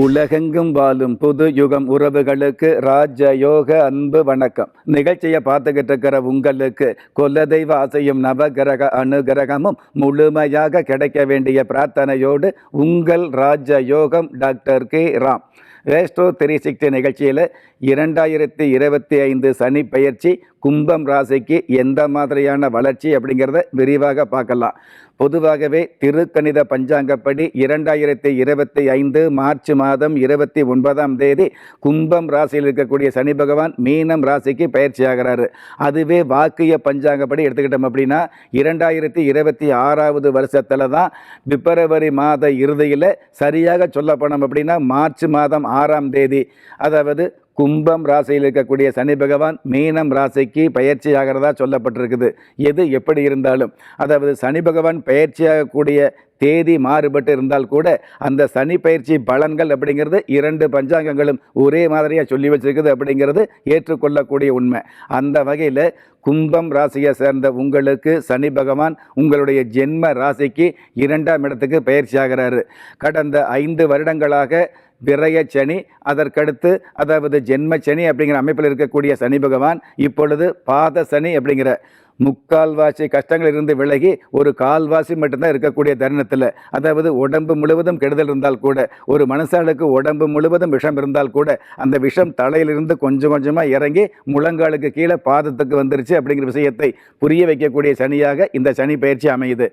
உலகெங்கும் வாழும் புது யுகம் உறவுகளுக்கு ராஜ யோக அன்பு வணக்கம். நிகழ்ச்சியை பார்த்துக்கிட்டு இருக்கிற உங்களுக்கு குலதெய்வ ஆசையும் நவகிரக அனுகிரகமும் முழுமையாக கிடைக்க வேண்டிய பிரார்த்தனையோடு உங்கள் ராஜ யோகம் டாக்டர் கே. ராம். ரேஸ்டோ த்ரீ சிக்ஸ்டி நிகழ்ச்சியில் இரண்டாயிரத்தி இருபத்தி ஐந்து சனி பயிற்சி கும்பம் ராசிக்கு எந்த மாதிரியான வளர்ச்சி அப்படிங்கிறத விரிவாக பார்க்கலாம். பொதுவாகவே திருக்கணித பஞ்சாங்கப்படி இரண்டாயிரத்தி இருபத்தி ஐந்து மார்ச் மாதம் இருபத்தி ஒன்பதாம் தேதி கும்பம் ராசியில் இருக்கக்கூடிய சனி பகவான் மீனம் ராசிக்கு பயிற்சி ஆகிறாரு. அதுவே வாக்கிய பஞ்சாங்கப்படி எடுத்துக்கிட்டோம் அப்படின்னா இரண்டாயிரத்தி இருபத்தி ஆறாவது வருஷத்தில் தான் பிப்ரவரி மாத இறுதியில் சரியாக சொல்ல போனோம் அப்படின்னா மார்ச் மாதம் ஆறாம் தேதி. அதாவது கும்பம் ராசியில் இருக்கக்கூடிய சனி பகவான் மீனம் ராசிக்கு பயிற்சி ஆகிறதா சொல்லப்பட்டிருக்குது. எது எப்படி இருந்தாலும். அதாவது சனி பகவான் பயிற்சியாகக்கூடிய தேதி மாறுபட்டு இருந்தால் கூட அந்த சனி பயிற்சி பலன்கள் அப்படிங்கிறது இரண்டு பஞ்சாங்கங்களும் ஒரே மாதிரியாக சொல்லி வச்சிருக்குது அப்படிங்கிறது ஏற்றுக்கொள்ளக்கூடிய உண்மை. அந்த வகையில் கும்பம் ராசியை சேர்ந்த உங்களுக்கு சனி பகவான் உங்களுடைய ஜென்ம ராசிக்கு இரண்டாம் இடத்துக்கு பயிற்சி ஆகிறாரு கடந்த ஐந்து வருடங்களாக விரய சனி அதற்கடுத்து அதாவது ஜென்ம சனி அப்படிங்கிற அமைப்பில் இருக்கக்கூடிய சனி பகவான் இப்பொழுது பாத சனி அப்படிங்கிற முக்கால்வாசி கஷ்டங்கள் இருந்து விலகி ஒரு கால்வாசி மட்டும்தான் இருக்கக்கூடிய தருணத்தில் அதாவது உடம்பு முழுவதும் கெடுதல் இருந்தால் கூட ஒரு மனுஷாளுக்கு உடம்பு முழுவதும் விஷம் இருந்தால் கூட அந்த விஷம் தலையிலிருந்து கொஞ்சம் கொஞ்சமாக இறங்கி முழங்காலுக்கு கீழே பாதத்துக்கு வந்துருச்சு அப்படிங்கிற விஷயத்தை புரிய வைக்கக்கூடிய சனியாக இந்த சனி பயிற்சி அமையுது.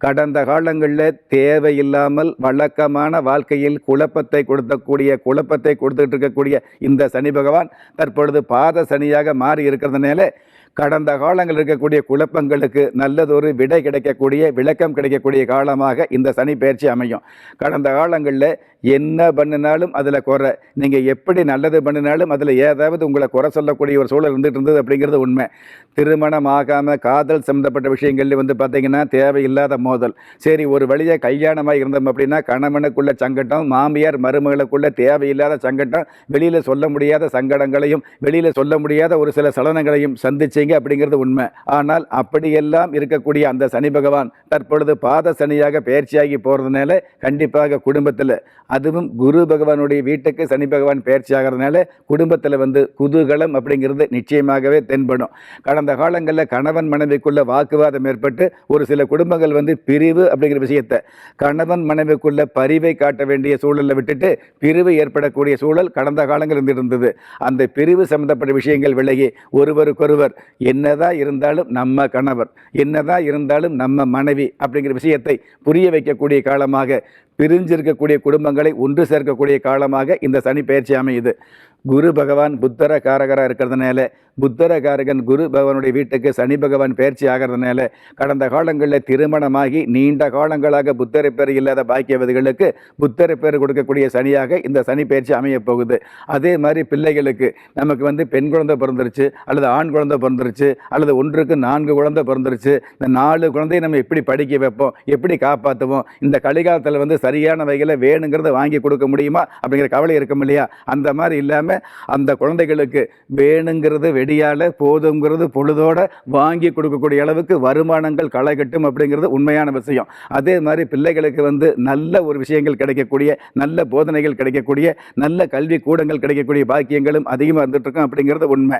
கடந்த காலங்களில் தேவையில்லாமல் வழக்கமான வாழ்க்கையில் குழப்பத்தை கொடுத்தக்கூடிய குழப்பத்தை கொடுத்துட்டு இருக்கக்கூடிய இந்த சனி பகவான் தற்பொழுது பாத சனியாக மாறி இருக்கிறதுனால கடந்த காலங்களில் இருக்கக்கூடிய குழப்பங்களுக்கு நல்லதொரு விடை கிடைக்கக்கூடிய விளக்கம் கிடைக்கக்கூடிய காலமாக இந்த சனி பயிற்சி அமையும். கடந்த காலங்களில் என்ன பண்ணினாலும் அதில் குறை. நீங்கள் எப்படி நல்லது பண்ணினாலும் அதில் ஏதாவது உங்களை குறை சொல்லக்கூடிய ஒரு சூழல் இருந்துகிட்டு இருந்தது அப்படிங்கிறது உண்மை. திருமணம் ஆகாமல் காதல் சம்மந்தப்பட்ட விஷயங்கள்ல வந்து பார்த்தீங்கன்னா தேவையில்லாத மோதல். சரி ஒரு வழியாக கல்யாணமாக இருந்தோம் அப்படின்னா கணவனுக்குள்ள சங்கட்டம் மாமியார் மருமகளுக்குள்ள தேவையில்லாத சங்கட்டம் வெளியில் சொல்ல முடியாத சங்கடங்களையும் வெளியில் சொல்ல முடியாத ஒரு சில சலனங்களையும் சந்திச்சிங்க அப்படிங்கிறது உண்மை. ஆனால் அப்படியெல்லாம் இருக்கக்கூடிய அந்த சனி பகவான் தற்பொழுது பாத சனியாக பயிற்சியாகி போகிறதுனால கண்டிப்பாக குடும்பத்தில் அதுவும் குரு பகவானுடைய வீட்டுக்கு சனி பகவான் பயிற்சி ஆகிறதுனால குடும்பத்தில் வந்து குதூகலம் அப்படிங்கிறது நிச்சயமாகவே தென்படும். கடந்த காலங்களில் கணவன் மனைவிக்குள்ள வாக்குவாதம் ஏற்பட்டு ஒரு சில குடும்பங்கள் வந்து பிரிவு அப்படிங்கிற விஷயத்தை கணவன் மனைவிக்குள்ள பரிவை காட்ட வேண்டிய சூழலை விட்டுட்டு பிரிவு ஏற்படக்கூடிய சூழல் கடந்த காலங்கள் இருந்து இருந்தது. அந்த பிரிவு சம்பந்தப்பட்ட விஷயங்கள் விலகி ஒருவருக்கொருவர் என்னதான் இருந்தாலும் நம்ம கணவர் என்னதான் இருந்தாலும் நம்ம மனைவி அப்படிங்கிற விஷயத்தை புரிய வைக்கக்கூடிய காலமாக பிரிஞ்சிருக்கக்கூடிய குடும்பங்களை ஒன்று சேர்க்கக்கூடிய காலமாக இந்த சனி பயிற்சி அமையுது. குரு பகவான் புத்தர காரகராக இருக்கிறதுனால புத்தர காரகன் குரு பகவானுடைய வீட்டுக்கு சனி பகவான் பயிற்சி ஆகிறதுனால கடந்த காலங்களில் திருமணமாகி நீண்ட காலங்களாக புத்தரை பேர் இல்லாத பாக்கியவதிகளுக்கு புத்தரை பேர் கொடுக்கக்கூடிய சனியாக இந்த சனி பயிற்சி அமைய போகுது. அதே மாதிரி பிள்ளைகளுக்கு நமக்கு வந்து பெண் குழந்தை பிறந்துருச்சு அல்லது ஆண் குழந்தை பிறந்துருச்சு அல்லது ஒன்றுக்கு நான்கு குழந்தை பிறந்துருச்சு இந்த நாலு குழந்தையை நம்ம எப்படி படிக்க வைப்போம் எப்படி காப்பாற்றுவோம் இந்த கலிகாலத்தில் வந்து சரியான வகையில் வேணுங்கிறத வாங்கி கொடுக்க முடியுமா அப்படிங்கிற கவலை இருக்கும் இல்லையா? அந்த மாதிரி இல்லாமல் அந்த குழந்தைகளுக்கு வேணுங்கிறது வெடியால் போதுங்கிறது பொழுதோடு வாங்கி கொடுக்கக்கூடிய அளவுக்கு வருமானங்கள் களை கட்டும் அப்படிங்கிறது உண்மையான விஷயம். அதே மாதிரி பிள்ளைகளுக்கு வந்து நல்ல ஒரு விஷயங்கள் கிடைக்கக்கூடிய நல்ல போதனைகள் கிடைக்கக்கூடிய நல்ல கல்வி கூடங்கள் கிடைக்கக்கூடிய பாக்கியங்களும் அதிகமாக இருந்துகிட்ருக்கும் அப்படிங்கிறது உண்மை.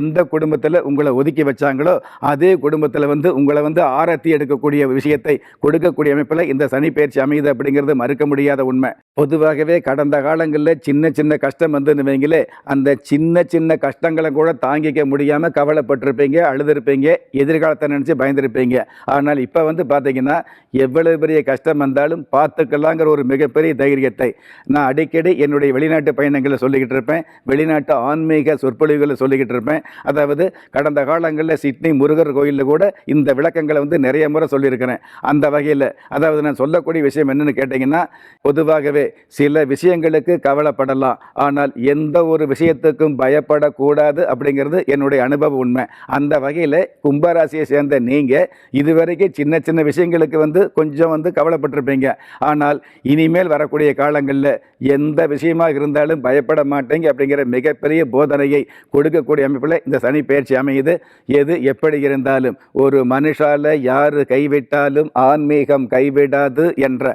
எந்த குடும்பத்தில் உங்களை ஒதுக்கி வச்சாங்களோ அதே குடும்பத்தில் வந்து உங்களை வந்து ஆரத்தி எடுக்கக்கூடிய விஷயத்தை கொடுக்கக்கூடிய அமைப்பில் இந்த சனி பயிற்சி அமையுது அப்படிங்கிறது மறுக்க முடியாத உண்மை. பொதுவாகவே கடந்த காலங்களில் சின்ன சின்ன கஷ்டம் வந்துன்னு வைங்களே அந்த சின்ன சின்ன கஷ்டங்களை கூட தாங்கிக்க முடியாமல் கவலைப்பட்டிருப்பீங்க அழுதுருப்பீங்க எதிர்காலத்தை நினச்சி பயந்துருப்பீங்க. ஆனால் இப்போ வந்து பார்த்தீங்கன்னா எவ்வளவு பெரிய கஷ்டம் வந்தாலும் பார்த்துக்கலாங்கிற ஒரு மிகப்பெரிய தைரியத்தை நான் அடிக்கடி என்னுடைய வெளிநாட்டு பயணங்களை சொல்லிக்கிட்டு இருப்பேன். வெளிநாட்டு ஆன்மீக சொற்பொழிவுகளை சொல்லிக்கிட்டு இருப்பேன். அதாவது கடந்த காலங்களில் சிட்னி முருகர் கோயிலில் கூட இந்த விளக்கங்களை வந்து நிறைய முறை சொல்லியிருக்கிறேன். அந்த வகையில் அதாவது நான் சொல்லக்கூடிய விஷயம் என்னன்னு பார்த்தீங்கன்னா பொதுவாகவே சில விஷயங்களுக்கு கவலைப்படலாம். ஆனால் எந்த ஒரு விஷயத்துக்கும் பயப்படக்கூடாது அப்படிங்கிறது என்னுடைய அனுபவ உண்மை. அந்த வகையில் கும்பராசியை சேர்ந்த நீங்கள் இதுவரைக்கும் சின்ன சின்ன விஷயங்களுக்கு வந்து கொஞ்சம் வந்து கவலைப்பட்டிருப்பீங்க. ஆனால் இனிமேல் வரக்கூடிய காலங்களில் எந்த விஷயமாக இருந்தாலும் பயப்பட மாட்டேங்க அப்படிங்கிற மிகப்பெரிய போதனையை கொடுக்கக்கூடிய அமைப்பில் இந்த சனி பயிற்சி அமையுது. எது எப்படி இருந்தாலும் ஒரு மனுஷால யார் கைவிட்டாலும் ஆன்மீகம் கைவிடாது என்ற